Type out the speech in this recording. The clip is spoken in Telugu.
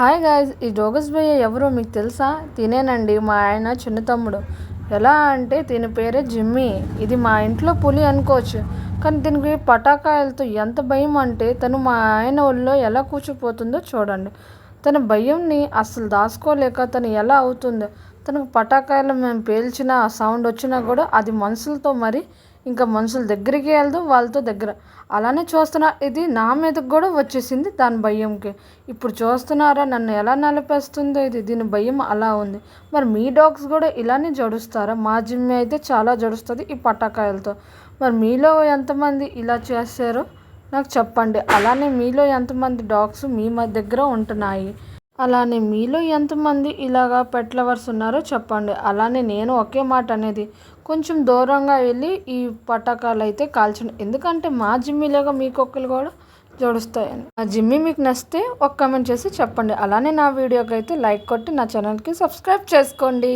హాయ్ గాయస్ ఈ జోగస్ భయ్య ఎవరో మీకు తెలుసా? తినేనండి మా ఆయన చిన్న తమ్ముడు. ఎలా అంటే దీని పేరే జిమ్మీ. ఇది మా ఇంట్లో పులి అనుకోవచ్చు. కానీ దీనికి పటాకాయలతో ఎంత భయం అంటే తను మా ఆయన ఒళ్ళో ఎలా కూర్చుపోతుందో చూడండి. తన భయంని అస్సలు దాచుకోలేక తను ఎలా అవుతుందో తనకు పటాకాయలు మేము పేల్చిన సౌండ్ వచ్చినా కూడా అది మనుషులతో మరి ఇంకా మనుషుల దగ్గరికి వెళ్దు వాళ్ళతో దగ్గర. అలానే చూస్తున్నా ఇది నా మీదకి కూడా వచ్చేసింది దాని భయంకి. ఇప్పుడు చూస్తున్నారా నన్ను ఎలా నలిపేస్తుందో ఇది దీని భయం అలా ఉంది. మరి మీ డాగ్స్ కూడా ఇలానే జడుస్తారా? మా జిమ్మి అయితే చాలా జడుస్తుంది ఈ పటాకాయలతో. మరి మీలో ఎంతమంది ఇలా చేశారో నాకు చెప్పండి. అలానే మీలో ఎంతమంది డాగ్స్ మీ దగ్గర ఉంటున్నాయి? అలానే మీలో ఎంతమంది ఇలాగా పెట్ లవర్స్ ఉన్నారో చెప్పండి. అలానే నేను ఒకే మాట అనేది కొంచెం దూరంగా వెళ్ళి ఈ పటాకాలు అయితే కాల్చండి ఎందుకంటే మా జిమ్మీలాగా మీ కుక్కలు కూడా జోడుస్తాయని. ఆ జిమ్మి మీకు నచ్చితే ఒక కమెంట్ చేసి చెప్పండి. అలానే నా వీడియోకి అయితే లైక్ కొట్టి నా ఛానల్కి సబ్స్క్రైబ్ చేసుకోండి.